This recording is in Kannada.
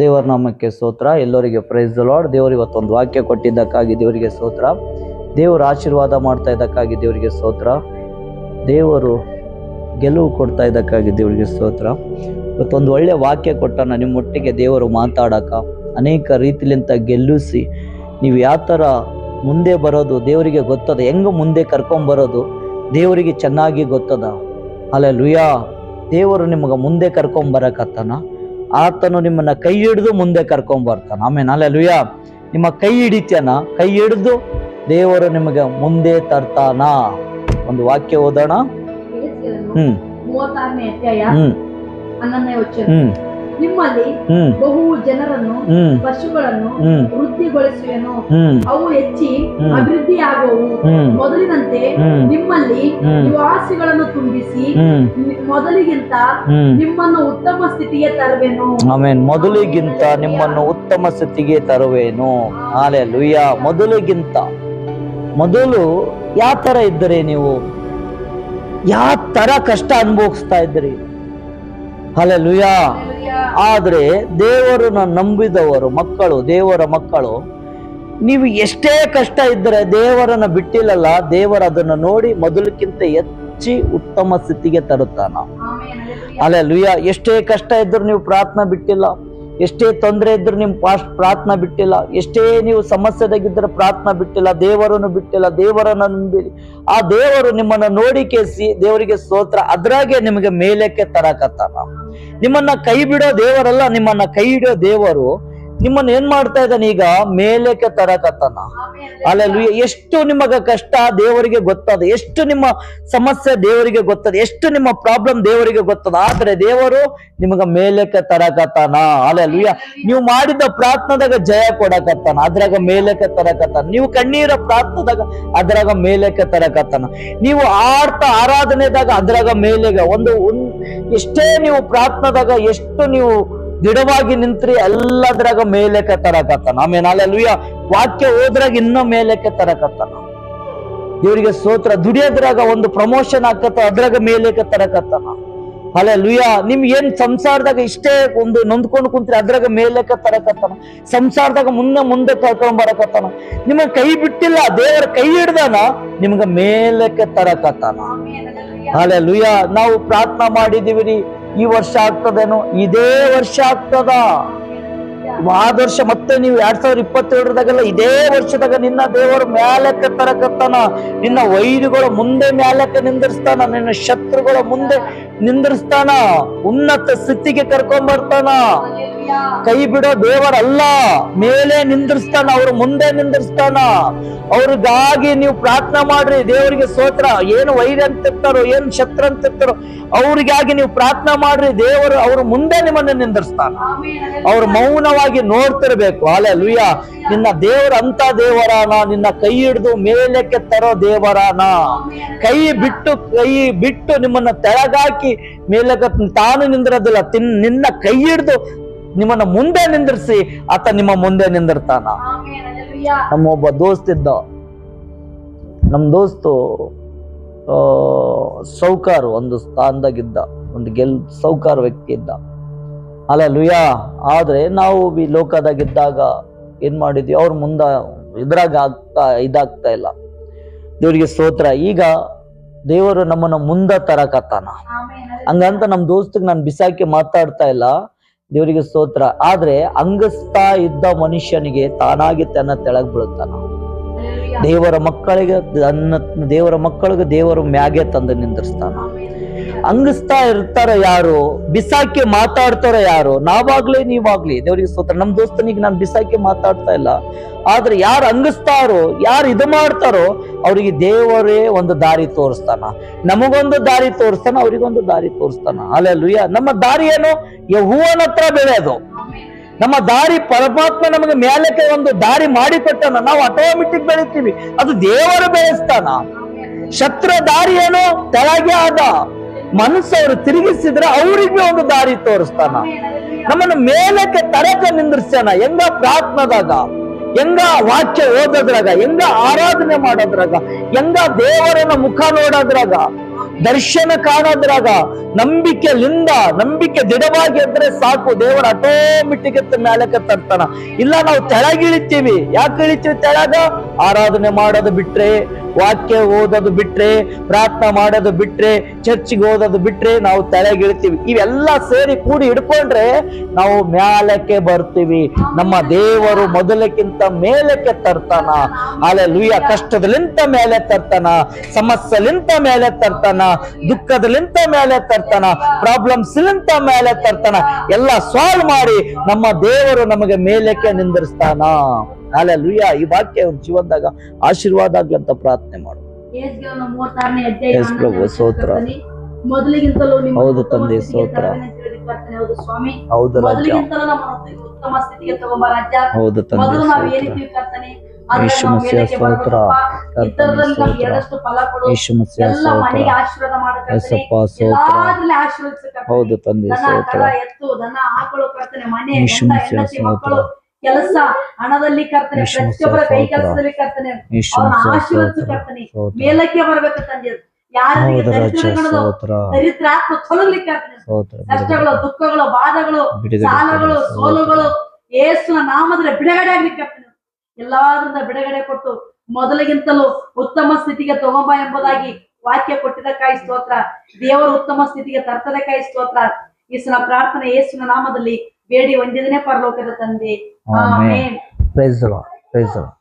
ದೇವರ ನಾಮಕ್ಕೆ ಸ್ತೋತ್ರ. ಎಲ್ಲರಿಗೆ ಪ್ರೈಸ್ ಲಾರ್ಡ್ ದೇವರು ಇವತ್ತೊಂದು ವಾಕ್ಯ ಕೊಟ್ಟಿದ್ದಕ್ಕಾಗಿ ದೇವರಿಗೆ ಸ್ತೋತ್ರ. ದೇವರು ಆಶೀರ್ವಾದ ಮಾಡ್ತಾ ಇದ್ದಕ್ಕಾಗಿ ದೇವರಿಗೆ ಸ್ತೋತ್ರ. ದೇವರು ಗೆಲುವು ಕೊಡ್ತಾ ಇದ್ದಕ್ಕಾಗಿ ದೇವರಿಗೆ ಸ್ತೋತ್ರ. ಇವತ್ತೊಂದು ಒಳ್ಳೆ ವಾಕ್ಯ ಕೊಟ್ಟನ ನಿಮ್ಮೊಟ್ಟಿಗೆ ದೇವರು ಮಾತಾಡಕ, ಅನೇಕ ರೀತಿಲಿಂತ ಗೆಲ್ಲಿಸಿ, ನೀವು ಯಾವ ಥರ ಮುಂದೆ ಬರೋದು, ದೇವರಿಗೆ ಗೊತ್ತದ, ಹೆಂಗೆ ಮುಂದೆ ಕರ್ಕೊಂಬರೋದು ದೇವರಿಗೆ ಚೆನ್ನಾಗಿ ಗೊತ್ತದ. ಅಲ್ಲ ಲುಯಾ ದೇವರು ನಿಮಗೆ ಮುಂದೆ ಕರ್ಕೊಂಬರಕತ್ತಾನ ಆತನು ನಿಮ್ಮನ್ನ ಕೈ ಹಿಡಿದು ಮುಂದೆ ಕರ್ಕೊಂಡ್ ಬರ್ತಾನ. ಆಮೇಲೆ ಅಲ್ಲೆಲುಯ್ಯ ನಿಮ್ಮ ಕೈ ಹಿಡಿತ್ಯಾನ ಕೈ ಹಿಡಿದು ದೇವರು ನಿಮಗೆ ಮುಂದೆ ತರ್ತಾನ? ಒಂದು ವಾಕ್ಯ ಓದೋಣ. ಹ್ಮ್. ಹ್ಮ್. ಹ್ಮ್. ನಿಮ್ಮಲ್ಲಿ ಬಹು ಜನರನ್ನು ಪಶುಗಳನ್ನು ವೃದ್ಧಿಗೊಳಿಸುವೆನು. ಅವು ಹೆಚ್ಚಿ. ಅಭಿವೃದ್ಧಿ ಆಗುವವು ಮೊದಲಿನಂತೆ ನಿಮ್ಮಲ್ಲಿ. ನಿವಾಸಿಗಳನ್ನು ತುಂಬಿಸಿ ಮೊದಲಿಗಿಂತ ನಿಮ್ಮನ್ನು ಉತ್ತಮ ಸ್ಥಿತಿಗೆ ತರುವೆನು. ಆಮೇನ್. ಮೊದಲಿಗಿಂತ ನಿಮ್ಮನ್ನು ಉತ್ತಮ ಸ್ಥಿತಿಗೆ ತರುವೇನು. ಆಲೆ ಲುಯ್ಯ ಮೊದಲಿಗಿಂತ. ಮೊದಲು ಯಾವ ತರ ಇದ್ದರೆ ನೀವು? ಯಾವ ತರ ಕಷ್ಟ ಅನುಭವಿಸ್ತಾ ಇದ್ರಿ ಅಲೆ ಲುಯ್ಯ ಆದ್ರೆ ದೇವರನ್ನ ನಂಬಿದವರು ಮಕ್ಕಳು ದೇವರ ಮಕ್ಕಳು ನೀವು ಎಷ್ಟೇ ಕಷ್ಟ ಇದ್ದರೆ ದೇವರನ್ನ ಬಿಟ್ಟಿಲ್ಲಲ್ಲ ದೇವರು ಅದನ್ನು ನೋಡಿ ಮೊದಲಕ್ಕಿಂತ ಹೆಚ್ಚಿ ಉತ್ತಮ ಸ್ಥಿತಿಗೆ ತರುತ್ತಾನ. ಅಲ್ಲ ಲುಯ್ಯ ಎಷ್ಟೇ ಕಷ್ಟ ಇದ್ದರೂ ನೀವು ಪ್ರಾರ್ಥನೆ ಬಿಟ್ಟಿಲ್ಲ. ಎಷ್ಟೇ ತೊಂದರೆ ಇದ್ರು ನಿಮ್ ಪಾಸ್ಟ್ ಪ್ರಾರ್ಥನಾ ಬಿಟ್ಟಿಲ್ಲ, ಎಷ್ಟೇ ನೀವು ಸಮಸ್ಯೆದಾಗಿದ್ರೆ ಪ್ರಾರ್ಥನಾ ಬಿಟ್ಟಿಲ್ಲ, ದೇವರನ್ನು ಬಿಟ್ಟಿಲ್ಲ, ದೇವರನ್ನ ನಂಬಿರಿ. ಆ ದೇವರು ನಿಮ್ಮನ್ನ ನೋಡಿ ಕೇಸಿ ದೇವರಿಗೆ ಸ್ತೋತ್ರ, ಅದ್ರಾಗೆ ನಿಮಗೆ ಮೇಲಕ್ಕೆ ತರಕತ್ತಾನ. ನಿಮ್ಮನ್ನ ಕೈ ಬಿಡೋ ದೇವರಲ್ಲ, ನಿಮ್ಮನ್ನ ಕೈ ಹಿಡಿಯೋ ದೇವರು ನಿಮ್ಮನ್ನ ಏನ್ ಮಾಡ್ತಾ ಇದ್ದಾನೆ ಈಗ? ಮೇಲಕ್ಕೆ ತರಕತ್ತಾನ. ಅಲ್ಲ ಎಷ್ಟು ನಿಮಗ ಕಷ್ಟ ದೇವರಿಗೆ ಗೊತ್ತದ ಎಷ್ಟು ನಿಮ್ಮ ಸಮಸ್ಯೆ ದೇವರಿಗೆ ಗೊತ್ತದ ಎಷ್ಟು ನಿಮ್ಮ ಪ್ರಾಬ್ಲಮ್ ದೇವರಿಗೆ ಗೊತ್ತದ ಆದ್ರೆ ದೇವರು ನಿಮಗ ಮೇಲಕ್ಕೆ ತರಕತ್ತಾನ. ಅಲ್ಲ ನೀವು ಮಾಡಿದ ಪ್ರಾರ್ಥನೆದಾಗ ಜಯ ಕೊಡಕತ್ತಾನ ಅದ್ರಾಗ ಮೇಲಕ್ಕೆ ತರಕತ್ತಾನ. ನೀವು ಕಣ್ಣೀರ ಪ್ರಾರ್ಥನೆದಾಗ ಅದ್ರಾಗ ಮೇಲಕ್ಕೆ ತರಕತ್ತಾನ. ನೀವು ಆರ್ಥ ಆರಾಧನೆದಾಗ ಅದ್ರಾಗ ಮೇಲೆಗೆ ಒಂದು ಒಂದ್- ಎಷ್ಟೇ ನೀವು ಪ್ರಾರ್ಥನೆದಾಗ ಎಷ್ಟು ನೀವು ದೃಢವಾಗಿ ನಿಂತ್ರಿ ಎಲ್ಲದ್ರಾಗ ಮೇಲೆಕ್ಕೆ ತರಕತ್ತಾನ. ಆಮೇಲೆ ಅಲ್ವಿಯ ವಾಕ್ಯ ಹೋದ್ರಾಗ ಇನ್ನೂ ಮೇಲೆಕ್ಕೆ ತರಕತ್ತಾನ. ಇವರಿಗೆ ಸೋತ್ರ ದುಡಿಯೋದ್ರಾಗ ಒಂದು ಪ್ರಮೋಷನ್ ಆಕತ್ತ ಅದ್ರಾಗ ಮೇಲೆಕ್ಕೆ ತರಕತ್ತಾನ. ಅಲ್ಲೇ ಲುಯ್ಯ ನಿಮ್ಗೆ ಏನ್ ಸಂಸಾರದಾಗ ಇಷ್ಟೇ ಒಂದು ನೊಂದ್ಕೊಂಡು ಕುಂತ್ರಿ ಅದ್ರಾಗ ಮೇಲೆಕ್ಕ ತರಕತ್ತಾನ. ಸಂಸಾರದಾಗ ಮುನ್ನ ಮುಂದೆ ಕರ್ಕೊಂಡ್ ಬರಕತ್ತಾನ. ನಿಮಗ ಕೈ ಬಿಟ್ಟಿಲ್ಲ ದೇವರ ಕೈ ಹಿಡ್ದಾನ ನಿಮ್ಗ ಮೇಲೆಕ್ಕೆ ತರಕತ್ತಾನ. ಅಲ್ಲ ಲುಯ್ಯ ನಾವು ಪ್ರಾರ್ಥನಾ ಮಾಡಿದೀವಿ ರೀ. ಈ ವರ್ಷ ಆಗ್ತದೇನು? ಇದೇ ವರ್ಷ ಆಗ್ತದ. ಆದ ವರ್ಷ ಮತ್ತೆ ನೀವು ಎರಡ್ ಸಾವಿರ ಇಪ್ಪತ್ತೇಳರದಾಗೆಲ್ಲ ಇದೇ ವರ್ಷದಾಗ ನಿನ್ನ ದೇವರು ಮ್ಯಾಲಕ್ಕೆ ತರಕತ್ತಾನ. ನಿನ್ನ ವೈರಿಗಳ ಮುಂದೆ ಮ್ಯಾಲಕ್ಕೆ ನಿಂದಿರ್ಸ್ತಾನ. ನಿನ್ನ ಶತ್ರುಗಳ ಮುಂದೆ ನಿಂದಿರ್ಸ್ತಾನ. ಉನ್ನತ ಸ್ಥಿತಿಗೆ ಕರ್ಕೊಂಡ್ ಬರ್ತಾನ. ಕೈ ಬಿಡೋ ದೇವರಲ್ಲ ಮೇಲೆ ನಿಂದಿರ್ಸ್ತಾನ ಅವ್ರ ಮುಂದೆ ನಿಂದಿರ್ಸ್ತಾನ. ಅವ್ರಿಗಾಗಿ ನೀವು ಪ್ರಾರ್ಥನೆ ಮಾಡ್ರಿ ದೇವರಿಗೆ ಸ್ತೋತ್ರ. ಏನು ಅಂತ ಅಂತಿರ್ತಾರೋ ಏನು ಶತ್ರು ಅಂತಿರ್ತಾರೋ ಅವ್ರಿಗಾಗಿ ನೀವು ಪ್ರಾರ್ಥನೆ ಮಾಡ್ರಿ ದೇವರು ಅವ್ರ ಮುಂದೆ ನಿಮ್ಮನ್ನ ನಿಂದಿರ್ಸ್ತಾನ. ಅವ್ರು ಮೌನವಾಗಿ ನೋಡ್ತಿರ್ಬೇಕು ಅಲೆ ಲುಯ್ಯ ನಿನ್ನ ದೇವರ ಅಂತ ದೇವರಾನ ನಿನ್ನ ಕೈ ಹಿಡಿದು ಮೇಲಕ್ಕೆ ತರೋ ದೇವರಾನ. ಕೈ ಬಿಟ್ಟು ಕೈ ಬಿಟ್ಟು ನಿಮ್ಮನ್ನ ತೆಳಗಾಕಿ ಮೇಲಕ್ಕೆ ತಾನು ನಿಂದಿರೋದಿಲ್ಲ ತಿನ್ ನಿನ್ನ ಕೈ ಹಿಡಿದು ನಿಮ್ಮನ್ನ ಮುಂದೆ ನಿಂದಿರ್ಸಿ ಆತ ನಿಮ್ಮ ಮುಂದೆ ನಿಂದಿರ್ತಾನ. ನಮ್ಮ ಒಬ್ಬ ದೋಸ್ತ್ ಇದ್ದ ನಮ್ಮ ದೋಸ್ತು ಸೌಕಾರು ಒಂದು ಸ್ಥಾನದಾಗಿದ್ದ ಒಂದು ಗೆಲ್ ಸೌಕಾರ ವ್ಯಕ್ತಿ ಇದ್ದ. ಅಲ್ಲ ಲುಯಾ ಆದ್ರೆ ನಾವು ಈ ಲೋಕದಾಗಿದ್ದಾಗ ಏನ್ ಮಾಡಿದ್ವಿ ಅವ್ರ ಮುಂದ ಇದ್ರಾಗ ಆಗ್ತಾ ಇದಾಗ್ತಾ ಇಲ್ಲ. ದೇವರಿಗೆ ಸ್ತೋತ್ರ. ಈಗ ದೇವರು ನಮ್ಮನ್ನ ಮುಂದ ತರಕತ್ತಾನ. ಹಂಗಂತ ನಮ್ ದೋಸ್ತಿಗೆ ನಾನು ಬಿಸಾಕಿ ಮಾತಾಡ್ತಾ ಇಲ್ಲ. ದೇವರಿಗೆ ಸ್ತೋತ್ರ ಆದ್ರೆ ಅಂಗಸ್ತಾ ಇದ್ದ ಮನುಷ್ಯನಿಗೆ ತಾನಾಗಿ ತನ್ನ ತೆಳಗ್ ಬೀಳುತ್ತಾನ ದೇವರ ಮಕ್ಕಳಿಗೆ ತನ್ನ, ದೇವರ ಮಕ್ಕಳಿಗೆ ದೇವರು ಮ್ಯಾಗೆ ತಂದು ನಿಂದಿರ್ಸ್ತಾನ ಆಮೆನ್. ಅಂಗಿಸ್ತಾ ಇರ್ತಾರ ಯಾರು? ಬಿಸಾಕಿ ಮಾತಾಡ್ತಾರ ಯಾರು? ನಾವಾಗ್ಲಿ ನೀವಾಗ್ಲಿ. ದೇವ್ರಿಗೆ ಸ್ತೋತ್ರ. ನಮ್ ದೋಸ್ತನಿಗೆ ನಾನು ಬಿಸಾಕಿ ಮಾತಾಡ್ತಾ ಇಲ್ಲ. ಆದ್ರೆ ಯಾರು ಅಂಗಿಸ್ತಾರೋ, ಯಾರು ಇದು ಮಾಡ್ತಾರೋ, ಅವರಿಗೆ ದೇವರೇ ಒಂದು ದಾರಿ ತೋರಿಸ್ತಾನ. ನಮಗೊಂದು ದಾರಿ ತೋರಿಸ್ತಾನ, ಅವರಿಗೊಂದು ದಾರಿ ತೋರಿಸ್ತಾನ. ಅಲ್ಲೆಲ್ಲುಯ್ಯ ನಮ್ಮ ದಾರಿ ಏನು? ಯಹೂವನ ಹತ್ರ ಬೆಳೆಯೋದು. ನಮ್ಮ ದಾರಿ ಪರಮಾತ್ಮ ನಮಗೆ ಮೇಲಕ್ಕೆ ಒಂದು ದಾರಿ ಮಾಡಿಕೊಟ್ಟಾನ. ನಾವು ಆಟೋಮೆಟಿಕ್ ಬೆಳಿತೀವಿ. ಅದು ದೇವರು ಬೆಳೆಸ್ತಾನ. ಶತ್ರು ದಾರಿ ಏನು? ತೆಳಗೆ ಆದ. ಮನಸ್ಸು ಅವರು ತಿರುಗಿಸಿದ್ರೆ ಅವರಿಗೆ ಒಂದು ದಾರಿ ತೋರಿಸ್ತಾನ. ನಮ್ಮನ್ನು ಮೇಲಕ್ಕೆ ತರಕ ನಿಂದ್ರಿಸ್ತಾನ ಹೆಂಗ ಪ್ರಾರ್ಥನದಾಗ, ಹೆಂಗ ವಾಕ್ಯ ಓದೋದ್ರಾಗ, ಹೆಂಗ ಆರಾಧನೆ ಮಾಡೋದ್ರಾಗ, ಹೆಂಗ ದೇವರನ್ನ ಮುಖ ನೋಡೋದ್ರಾಗ, ದರ್ಶನ ಕಾಣೋದ್ರಾಗ ನಂಬಿಕೆಲಿಂದ, ನಂಬಿಕೆ ದೃಢವಾಗಿ ಇದ್ರೆ ಸಾಕು. ದೇವರ ಆಟೋಮೆಟಿಕ್ ಮೇಲಕ್ಕೆ ತರ್ತಾನ. ಇಲ್ಲ ನಾವು ತೆಳಗಿಳಿತೀವಿ. ಯಾಕೆ ಇಳಿತೀವಿ ತೆಳಗ? ಆರಾಧನೆ ಮಾಡೋದು ಬಿಟ್ರೆ ವಾಕ್ಯ ಓದೋದು ಬಿಟ್ರೆ, ಪ್ರಾರ್ಥನೆ ಮಾಡೋದು ಬಿಟ್ರೆ, ಚರ್ಚ್ಗೆ ಓದೋದು ಬಿಟ್ರೆ ನಾವು ತಲೆಗಿಳ್ತೀವಿ. ಇವೆಲ್ಲ ಸೇರಿ ಕೂಡಿ ಹಿಡ್ಕೊಂಡ್ರೆ ನಾವು ಮ್ಯಾಲಕ್ಕೆ ಬರ್ತೀವಿ. ನಮ್ಮ ದೇವರು ಮೊದಲಕ್ಕಿಂತ ಮೇಲಕ್ಕೆ ತರ್ತಾನ. ಆಲೆ ಲುಯ್ಯ ಕಷ್ಟದಲಿಂತ ಮೇಲೆ ತರ್ತಾನ. ಸಮಸ್ಯೆಲಿಂತ ಮೇಲೆ ತರ್ತಾನ. ದುಃಖದಲಿಂತ ಮೇಲೆ ತರ್ತಾನ. ಪ್ರಾಬ್ಲಮ್ಸ್ ಲಿಂತ ಮೇಲೆ ತರ್ತಾನ. ಎಲ್ಲ ಸಾಲ್ವ್ ಮಾಡಿ ನಮ್ಮ ದೇವರು ನಮಗೆ ಮೇಲಕ್ಕೆ ನಿಂದಿರ್ಸ್ತಾನ. ಅಲ್ಲೂಯ್ಯ ಈ ವಾಕ್ಯ ಅವ್ರ ಜೀವನದಾಗ ಆಶೀರ್ವಾದ ಆಗ್ಲಿ ಅಂತ ಪ್ರಾರ್ಥನೆ ಮಾಡು ಪ್ರಭು ಸೋತ್ರ ಹೌದು ತಂದೆ ಸೋತ್ರ ಹೌದು ರಾಜ್ಯ. ಹೌದು ತಂದೆ ಸೋತ್ರ ಹೌದು ತಂದೆ ಸೋತ್ರ ಯೇಸು ಕೆಲಸ ಹಣದಲ್ಲಿ ಕರ್ತನೆ ಪ್ರತಿಯೊಬ್ಬರ ಕೈ ಕೆಲಸದಲ್ಲಿ ಕರ್ತನೆ ಅವ್ರನ್ನ ಕರ್ತನೆ. ಮೇಲಕ್ಕೆ ಬರ್ಬೇಕು ತಂದೆ. ಯಾರಿಗೆ ಕಷ್ಟಗಳು ದುಃಖಗಳು ಬಾಧಗಳು ಸಾಲಗಳು ಸೋಲುಗಳು ಏಸುನ ನಾಮದ್ರೆ ಬಿಡುಗಡೆ ಆಗ್ಲಿಕ್ಕೆ ಎಲ್ಲಾದ್ರಿಂದ ಬಿಡುಗಡೆ ಕೊಟ್ಟು ಮೊದಲಿಗಿಂತಲೂ ಉತ್ತಮ ಸ್ಥಿತಿಗೆ ತಗೊಂಬ ಎಂಬುದಾಗಿ ವಾಕ್ಯ ಕೊಟ್ಟಿದ ಕಾಯಿ ಸ್ತೋತ್ರ. ದೇವರು ಉತ್ತಮ ಸ್ಥಿತಿಗೆ ತರ್ತದಕ್ಕಾಗಿ ಸ್ತೋತ್ರ. ಈ ಸಲ ಪ್ರಾರ್ಥನೆ ಯೇಸುನ ನಾಮದಲ್ಲಿ ಬೇಡಿ ಒಂದಿದನೇ ಪರಲೋಕದ ತಂದೆ amen. Amen praise Lord praise Lord